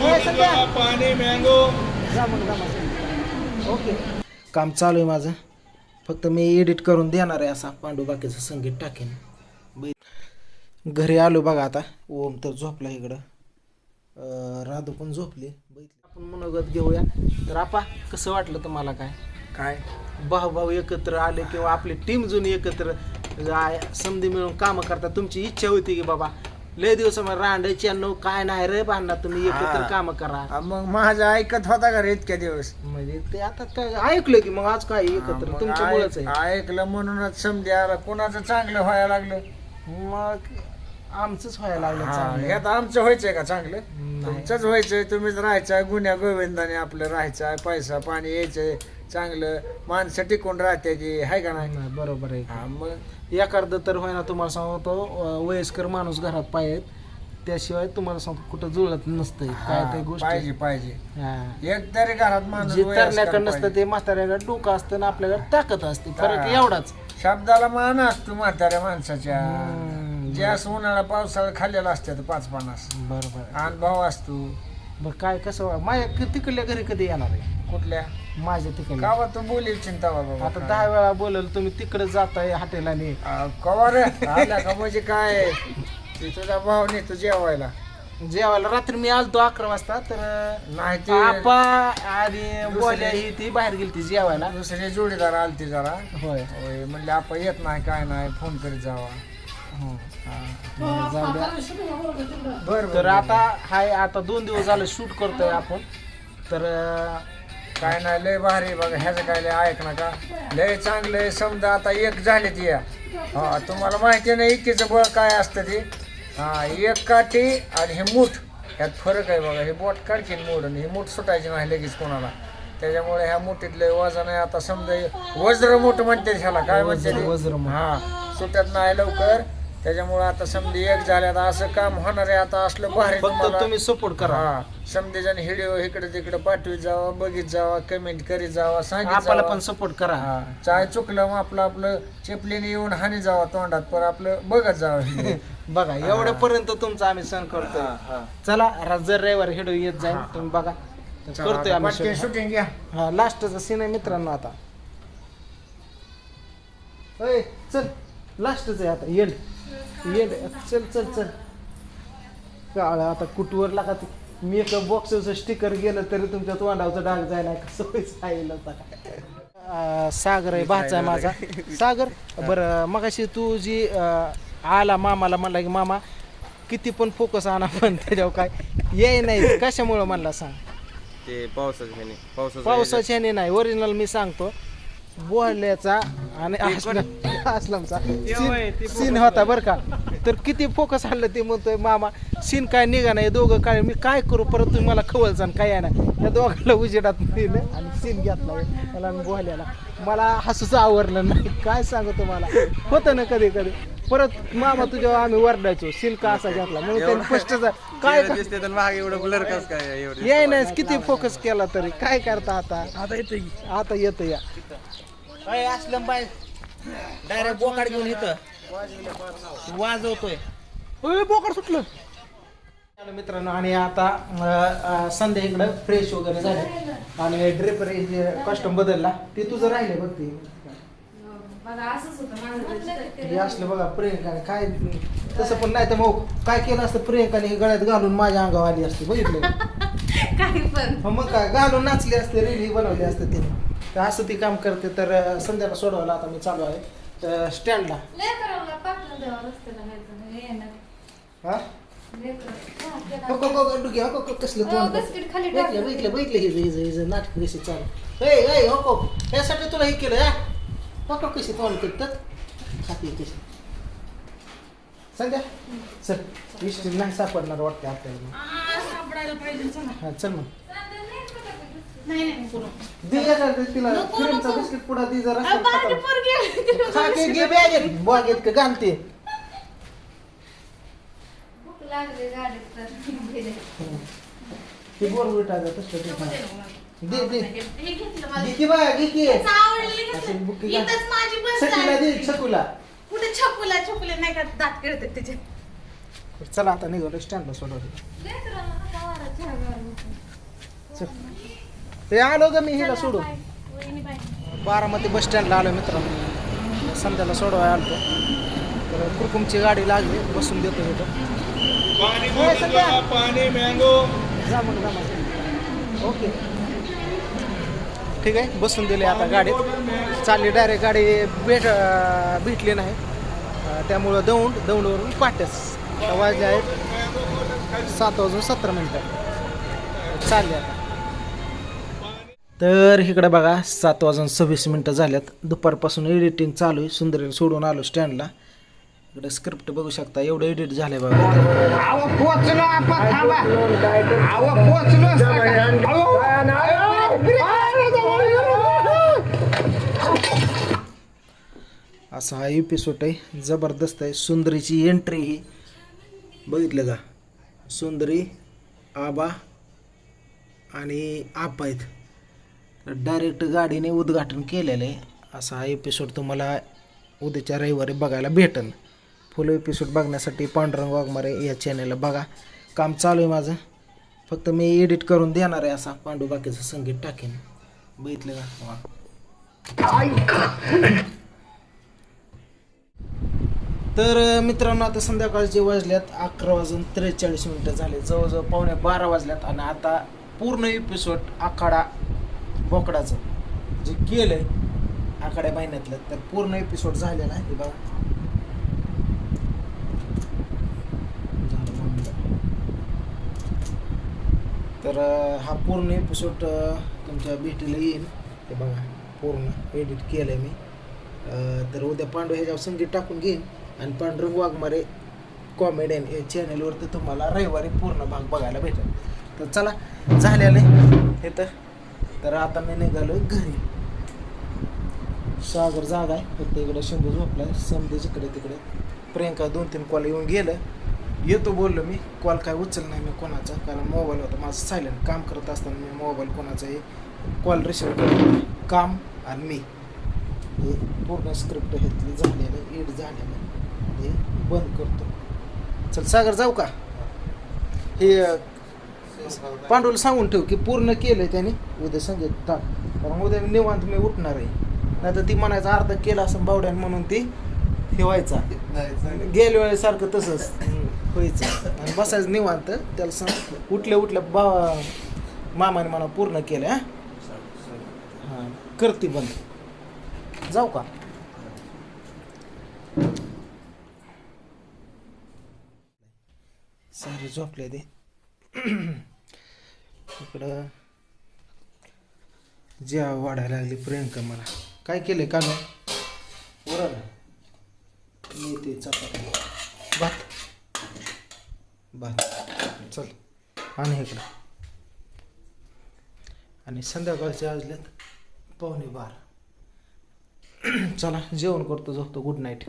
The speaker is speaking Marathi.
पाणी मँगो ओके. काम चालू आहे माझं. फक्त मी एडिट करून देणार आहे असा पांडू बाकीचं संगीत टाकेन. बै- घरी आलो बघा आता. ओम तर झोपला इकडं. अं, राधू पण झोपली. आपण मनोगत घेऊया. तर आपा कसं वाटलं तुम्हाला काय? काय? भाऊ भाऊ एकत्र आले किंवा आपली टीम जुनी एकत्र आय- समधी मिळून कामं करतात तुमची इच्छा होती की बाबा लय दिवस रांडायची अन्नो काय नाही रे बांधणार तुम्ही एकत्र हा. कामं करा आ, मग माझा ऐकत होता का रे इतक्या दिवस म्हणजे ते आता काय ऐकलं की मग आज काय एकत्र मग तुमच्यामुळेच ऐक- आहे ऐकलं म्हणूनच समजे आला कोणाचं चांगलं व्हायला लागलं मग आमचंच व्हायला लागलं हा, चांगलं. आमचं व्हायचंय का चांगलं. तुमचंच व्हायचंय तुम्हीच राहायचं गुन्ह्या गोविंदाने आपलं राहायचं पैसा पाणी यायचंय चांगलं माणसं टिकून राहते की हाय का नाही? नाही, बरोबर आहे. हा, मग? एखादं तर होईना तुम्हाला सांगतो अं, वयस्कर माणूस घरात पाहिजेत त्याशिवाय तुम्हाला सांगतो कुठं जुळत नसतंय काय हा, ते गोष्टी. पाहिजे पाहिजे. हा. एक तरी घरात माणूस जे वयस्कर तरण्याकडे पाहिजे. नसतं ते म्हाताऱ्याकडे डोकं असतं आणि आपल्याकडे ताकद असते फरक हा. एवढाच. शब्दाला मान असतो म्हाताऱ्या माणसाच्या. असं उन्हाळा पावसाळा खाल्लेला असतात पाच पन्नास. बरोबर. अनुभव असतो. बरं काय कसं माझ्या क- तिकडल्या घरी कधी येणार आहे? कुठल्या? माझ्या तिकडल्या. गावात तू बोली चिंता बाबा. आता दहा वेळा बोलल तुम्ही तिकडे जाताय हॉटेलाने. कवा रे? आल्या का म्हणजे काय? ते तुझा भाव नाही तू जेवायला. जेवायला रात्री मी आलतो अकरा वाजता तर नाही ते आपा आणि बोल्या ही ती बाहेर गेली ती जेवायला. दुसरे जोडीदार आलते जरा. होय. होय म्हणले आपण येत नाही काय नाही फोन करीत जावा. जाऊ द्या. बर तर आता हाय आता दोन दिवस झालं शूट करतोय आपण. तर अं, काय नाही लय भारी बघा ह्याचं काय लय ऐक ना का लय चांगलं समजा आता एक झाले ती या. हा तुम्हाला माहिती नाही इकीचं बळ काय असतं ते? हा एक काठी आणि हे मूठ. ह्यात फरक आहे बघा हे बोट काढकीन मोड आणि हे मूठ सुटायची नाही लगेच कोणाला. त्याच्यामुळे ह्या मुठीतले वजन आहे. आता समजा वज्र मूठ म्हणते ह्याला काय म्हणते ते? वज्र मूठ. हा सुटत नाही लवकर. त्याच्यामुळे आता समजा एक झाल्यात असं काम होणार आहे आता असलं भारी फक्त तुम्हाला. तुम्ही सपोर्ट करा. हा समजेजण व्हिडिओ इकडे तिकडे पाठवीत जावा बघित जावा कमेंट करीत जावा सांगित आपल्याला जावा. पण सपोर्ट करा. हा चाय चुकलं मग आपलं आपलं चिपलीने येऊन हानी जावा तोंडात पण आपलं बघत जावं video. बघा एवढ्यापर्यंत तुमचं आम्ही सण करतोय. चला रा- जर रविवार हिडो येत जाईल तुम्ही बघा. तर करतोय आम्ही. शूटिंग घ्या. लास्टचा सीन आहे मित्रांनो आता. चल लास्टच आहे आता. येड येड चल चल चल. काळ आता कुटवर लागा मेकअप बॉक्सचं स्टिकर गेलं तरी तुमच्या तोंडावचं डाग जायला कसं सागर आहे भाचा आहे माझा. सागर बरं मगाशी तू जी अं, आला मामाला म्हणला की मामा किती पण फोकस आणा पण त्याच्यावर काय. ये नाही कशामुळं म्हणला सांग? ते पावसाच्या ह्याने पावसाचं पावसाच्या नाही ओरिजिनल मी सांगतो. बोहल्याचा आणि असलम असलमचा सीन- सीन होता बरं का. तर किती फोकस आणलं ते म्हणतोय मामा सीन काय निघा नाही दोघं काय मी काय करू परत तुम्ही मला खवळचा काय आहे ना. या दोघांना उजेडात नेलं आणि सीन घेतला मला आणि बोहल्याला मला हसूच आवरलं नाही. काय सांगू तुम्हाला? होतं ना कधी कधी परत मामा तुझ्यावर आम्ही वरडायचो सीन का असा घेतला. म्हणून त्यांनी स्पष्ट काय चेहरा दिसते तर मागे एवढं ब्लर कस काय एवढं? याय नाही किती फोकस केला तरी. काय करता आता? आता येतं आता येतं या. काय असलं बाय. डायरेक्ट बोकाड घेऊन येतं वाजवतोय. बोकाड सुटलं. चला मित्रांनो आणि आता अं, अं, संध्या इकडं फ्रेश वगैरे झाले. आणि ड्रेपर कस्टम बदलला ते तुझं राहिले बघ ते. बघा असंच होतं माझं हे असलं बघा प्रियंकाने काय तसं पण नाही तर मग काय केलं असतं? प्रियंकाने हे गळ्यात घालून माझ्या अंगावर आली असते बघितलं? का? काही पण. हो मग काय? घालून नाचले असते रेली बनवली असते तिने तर असं ती काम करते तर अं, संध्याला सोडवायला आता मी चालू आहे. तर स्टँडला. लेकराला पाठवून द्यावं रस्त्याला जायचं हे हा. हो, हो, हो, डुगी, हो, हो, हो, कसलं हो, तोंड बिस्किट खाली बघितलं टाकलं. बघितलं बघितलं हिचं हिचं हिचं नाटक कशी चालू. ए हो हो यासाठी तुला हे केलं हा बघ कशी तोंड करतात खाती कशी संध्या चल इष्टी नाही सापडणार वाटते आपल्याला आ, सापडायला पाहिजे चला. हा चल मग नाही नाही नको, नको. दे जरा ते तिला नको, क्रीमचा नको. बिस्किट पुडा दे जरा अहो, बारकी पोरगी आहे. तिला खा के घे बॅगेत बॅगेत का घालते भूक लागली गाडीत तर गेले. ती ते खा. दे दे. हे घेतलं बाया त्याचं आवडलेलं घेतलं. इथंच माझी बस सखीला आहे. कुठे छकुला छकुले नाही का दात करतात त्याचे चला आता निघालो स्टँडला सोडवलं ते आलो का मी हिला सोडून. वहिनी बाय. बारामती बस स्टँडला आलो मित्रांनो. संध्याला सोडवाय आलतो. तर कुरकुमची गाडी लागली बसून देतो इथं. संध्या. जा मग. जा मग ओके. ठीक आहे बसून दिले आता गाडीत. चालली डायरेक्ट गाडी भेट भेटली नाही. त्यामुळं दौंड दौंडवरून पाट्यास. वाजले आहेत सात वाजून सतरा मिनटं. चालले आता. तर इकडे बघा सात वाजून सव्वीस मिनटं झाल्यात. दुपारपासून एडिटिंग चालू आहे. सुंदर सोडून आलो स्टँडला इकडे स्क्रिप्ट बघू शकता एवढं एडिट झालंय बघा. असा हा एपिसोड आहे जबरदस्त आहे सुंदरीची एंट्री ही. बघितलं का? सुंदरी आबा आणि आप आहेत. डायरेक्ट गाडीने उद्घाटन केलेलं आहे. असा हा एपिसोड तुम्हाला उद्याच्या रविवारी बघायला भेटेल फुल एपिसोड बघण्यासाठी पांडुरंग वाघमारे या चॅनेलला बघा. काम चालू आहे माझं. फक्त मी एडिट करून देणार आहे असा पांडू बाकीचं संगीत टाकेन. बघितलं का? तर मित्रांनो आता संध्याकाळचे वाजल्यात अकरा वाजून त्रेचाळीस मिनटं झाले. जवळजवळ पावणे बारा वाजल्यात आणि आता पूर्ण एपिसोड आखाडा बोकडाचं जे केलं आहे आखाड्या महिन्यातलं तर पूर्ण एपिसोड झालेला आहे. बघा. झालं तर हा पूर्ण एपिसोड तुमच्या भेटीला येईल ते बघा पूर्ण एडिट केलं आहे मी तर उद्या पांडू ह्याच्यावर संगीत टाकून घेईन. आणि पांडुरंग वाघमारे कॉमेडियन या चॅनलवरती तुम्हाला रविवारी पूर्ण भाग बघायला भेटेल. तर चला झालेलं आहे इथं तर. आता मी निघालो घरी. सागर जागा आहे. फक्त इकडे शंभू झोपलाय. समजेच इकडे तिकडे. प्रियंका दोन तीन कॉल येऊन गेलं. येतो बोललो मी. कॉल काय उचल नाही मी कोणाचा? कारण मोबाईल होता. माझं सायलेंट काम करत असताना मी मोबाईल कोणाचाही कॉल रिसिव्ह करतो काम आणि मी. हे पूर्ण स्क्रिप्ट घेतली झालेलं एड झालेलं हे बंद करतो. चल सागर जाऊ का? हे पांडूला सांगून ठेव की पूर्ण केलंय त्याने उद्या संगीत टाक कारण उद्या निवांत मी उठणार आहे. नाही तर ती म्हणायचं अर्धा केला असं बावड्यान म्हणून ती ठेवायचा. गेल्या वेळेसारखं तसंच व्हायचं. आणि बसायचं निवांत त्याला सांग उठल्या उठल्या बा मामाने मला पूर्ण केलं हां. करते बंद. जाऊ का? सारे झोपले ते. इकडं जेव्हा वाढायला लागली प्रियंका मला. काय केलंय का नाही वरण. मेथी चपाती. भात. भात. चल आणि इकडं. आणि संध्याकाळचे वाजलेत पावणे बारा. चला जेवण करतो झोपतो. Good night